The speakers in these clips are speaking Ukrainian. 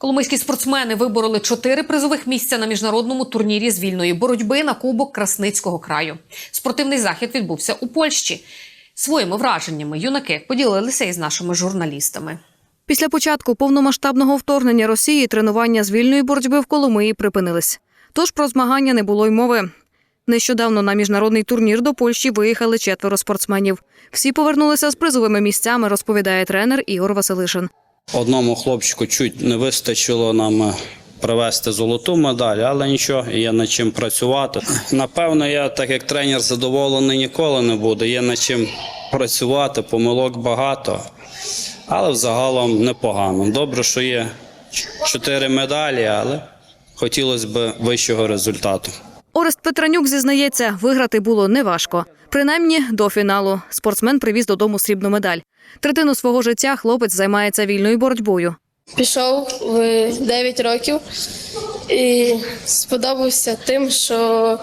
Коломийські спортсмени вибороли чотири призових місця на міжнародному турнірі з вільної боротьби на Кубок Красницького краю. Спортивний захід відбувся у Польщі. Своїми враженнями юнаки поділилися із нашими журналістами. Після початку повномасштабного вторгнення Росії тренування з вільної боротьби в Коломиї припинились. Тож про змагання не було й мови. Нещодавно на міжнародний турнір до Польщі виїхали четверо спортсменів. Всі повернулися з призовими місцями, розповідає тренер Ігор Василишин. Одному хлопчику чуть не вистачило нам е, привезти золоту медаль, але нічого, є над чим працювати. Напевно, я, так як тренер, задоволений ніколи не буду. Є над чим працювати, помилок багато, але взагалом непогано. Добре, що є чотири медалі, але хотілося б вищого результату. Орест Петранюк зізнається, виграти було неважко. Принаймні до фіналу спортсмен привіз додому срібну медаль. Третину свого життя хлопець займається вільною боротьбою. Пішов в 9 років і сподобався тим, що,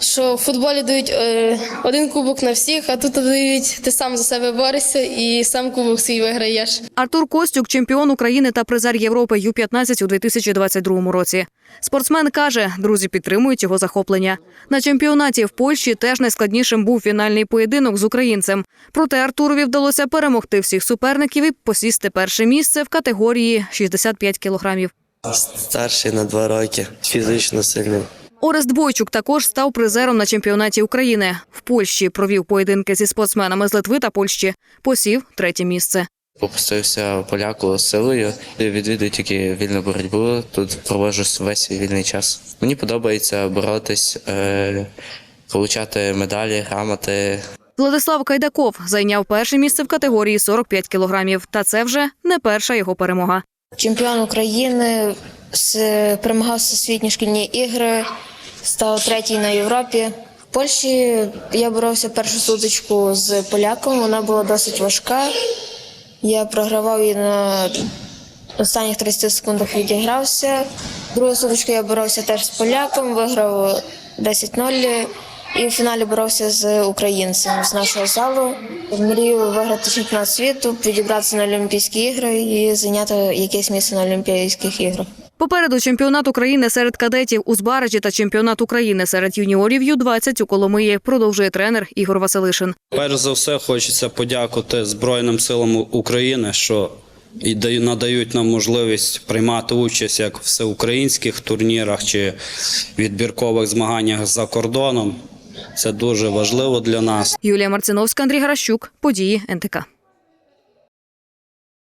що в футболі дають е, один кубок на всіх, а тут дають ти сам за себе борешся і сам кубок свій виграєш. Артур Костюк, чемпіон України та призер Європи Ю-15 у 2022 році. Спортсмен каже, друзі підтримують його захоплення. На чемпіонаті в Польщі теж найскладнішим був фінальний поєдинок з українцем. Проте Артурові вдалося перемогти всіх суперників і посісти перше місце в категорії 65 кілограмів. Старший на два роки, фізично сильний. Орест Бойчук також став призером на чемпіонаті України. В Польщі провів поєдинки зі спортсменами з Литви та Польщі. Посів третє місце. Попустився поляку силою, відвідую тільки вільну боротьбу. Тут проводжу весь свій вільний час. Мені подобається боротись, е, получати медалі, грамоти. Владислав Кайдаков зайняв перше місце в категорії 45 кілограмів. Та це вже не перша його перемога. Чемпіон України перемагав всесвітні шкільні ігри, став третій на Європі. В Польщі я боровся першу сутичку з поляком. Вона була досить важка. Я програвав її на останніх 30 секундах відігрався. Другу сутичку я боровся теж з поляком, виграв 10-0. І в фіналі боровся з українцем з нашого залу. Мрію виграти чемпіонат світу, підібратися на Олімпійські ігри і зайняти якесь місце на Олімпійських іграх. Попереду чемпіонат України серед кадетів у Збаражі та чемпіонат України серед юніорів Ю-20 у Коломиї, продовжує тренер Ігор Василишин. Перш за все, хочеться подякувати Збройним силам України, що і даю- надають нам можливість приймати участь як в всеукраїнських турнірах чи відбіркових змаганнях за кордоном. Це дуже важливо для нас. Юлія Марциновська, Андрій Гаращук. Події НТК.